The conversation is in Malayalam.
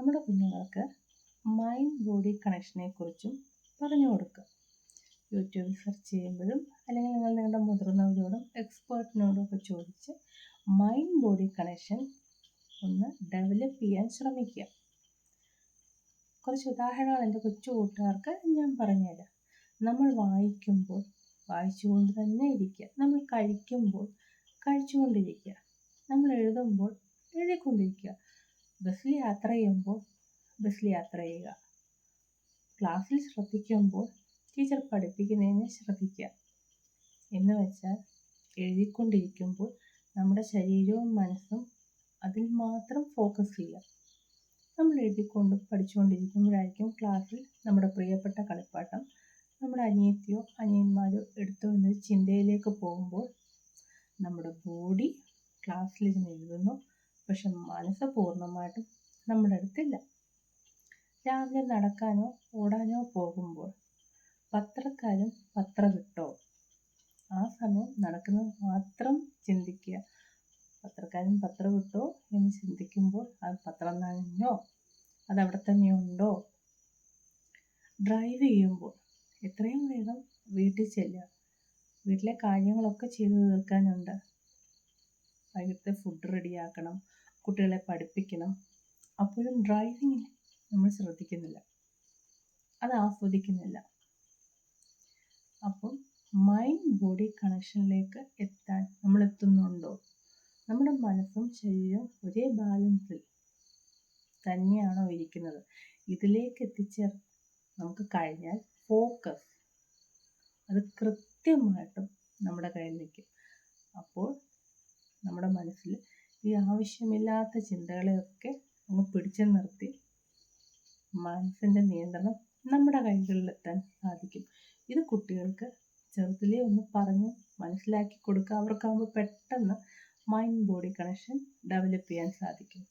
നമ്മുടെ കുഞ്ഞുങ്ങൾക്ക് മൈൻഡ് ബോഡി കണക്ഷനെ കുറിച്ചും പറഞ്ഞു കൊടുക്കുക. യൂട്യൂബിൽ സെർച്ച് ചെയ്യുമ്പോഴും അല്ലെങ്കിൽ നിങ്ങൾ നിങ്ങളുടെ മുതിർന്നവരോടും എക്സ്പേർട്ടിനോടും ഒക്കെ ചോദിച്ച് മൈൻഡ് ബോഡി കണക്ഷൻ ഒന്ന് ഡെവലപ്പ് ചെയ്യാൻ ശ്രമിക്കുക. കുറച്ച് ഉദാഹരണങ്ങൾ എന്റെ കൊച്ചു കൂട്ടുകാർക്ക് ഞാൻ പറഞ്ഞുതരാം. നമ്മൾ വായിക്കുമ്പോൾ വായിച്ചുകൊണ്ട് തന്നെ ഇരിക്കുക. നമ്മൾ കഴിക്കുമ്പോൾ കഴിച്ചുകൊണ്ടിരിക്കുക. നമ്മൾ എഴുതുമ്പോൾ എഴുതിക്കൊണ്ടിരിക്കുക. ബസ്സിൽ യാത്ര ചെയ്യുമ്പോൾ ബസ്സിൽ യാത്ര ചെയ്യുക. ക്ലാസ്സിൽ ശ്രദ്ധിക്കുമ്പോൾ ടീച്ചർ പഠിപ്പിക്കുന്നതിനെ ശ്രദ്ധിക്കുക. എന്ന് വെച്ചാൽ എഴുതിക്കൊണ്ടിരിക്കുമ്പോൾ നമ്മുടെ ശരീരവും മനസ്സും അതിൽ മാത്രം ഫോക്കസ് ചെയ്യുക. നമ്മൾ എഴുതിക്കൊണ്ട് പഠിച്ചുകൊണ്ടിരിക്കുമ്പോഴായിരിക്കും ക്ലാസ്സിൽ നമ്മുടെ പ്രിയപ്പെട്ട കളിപ്പാട്ടം നമ്മുടെ അനിയത്തിയോ അനിയന്മാരോ എടുത്തോ എന്നൊരു ചിന്തയിലേക്ക് പോകുമ്പോൾ നമ്മുടെ ബോഡി ക്ലാസ്സിൽ ഇരുന്ന് എഴുതുന്നു. പക്ഷെ മനസ്സ് പൂർണമായിട്ടും നമ്മുടെ അടുത്തില്ല. രാവിലെ നടക്കാനോ ഓടാനോ പോകുമ്പോൾ പത്രക്കാരൻ പത്രം വിട്ടോ ആ സമയം നടക്കുന്നത് മാത്രം ചിന്തിക്കുക. പത്രക്കാരൻ പത്രം വിട്ടോ എന്ന് ചിന്തിക്കുമ്പോൾ അത് പത്രം നനഞ്ഞോ? അതവിടെ തന്നെ ഉണ്ടോ? ഡ്രൈവ് ചെയ്യുമ്പോൾ എത്രയും വേഗം വീട്ടിൽ ചെല്ലുക. വീട്ടിലെ കാര്യങ്ങളൊക്കെ ചെയ്തു തീർക്കാനുണ്ട്. വൈകിട്ട് ഫുഡ് റെഡിയാക്കണം കുട്ടികളെ പഠിപ്പിക്കണം. അപ്പോഴും ഡ്രൈവിങ്ങിൽ നമ്മൾ ശ്രദ്ധിക്കുന്നില്ല. അത് ആസ്വദിക്കുന്നില്ല. അപ്പം മൈൻഡ് ബോഡി കണക്ഷനിലേക്ക് എത്താൻ നമ്മൾ എത്തുന്നുണ്ടോ? നമ്മുടെ മനസ്സും ശരീരവും ഒരേ ബാലൻസിൽ തന്നെയാണോ ഇരിക്കുന്നത്? ഇതിലേക്ക് എത്തിച്ചേർ നമുക്ക് കഴിഞ്ഞാൽ ഫോക്കസ് അത് കൃത്യമായിട്ടും നമ്മുടെ കയ്യിൽ നിൽക്കും. അപ്പോൾ നമ്മുടെ മനസ്സിൽ ഈ ആവശ്യമില്ലാത്ത ചിന്തകളെയൊക്കെ ഒന്ന് പിടിച്ചു നിർത്തി മനസ്സിന്റെ നിയന്ത്രണം നമ്മുടെ കൈകളിലെത്താൻ സാധിക്കും. ഇത് കുട്ടികൾക്ക് ചെറുതിലേ ഒന്ന് പറഞ്ഞ് മനസ്സിലാക്കി കൊടുക്കുക. അവർക്കാകുമ്പോൾ പെട്ടെന്ന് മൈൻഡ് ബോഡി കണക്ഷൻ ഡെവലപ്പ് ചെയ്യാൻ സാധിക്കും.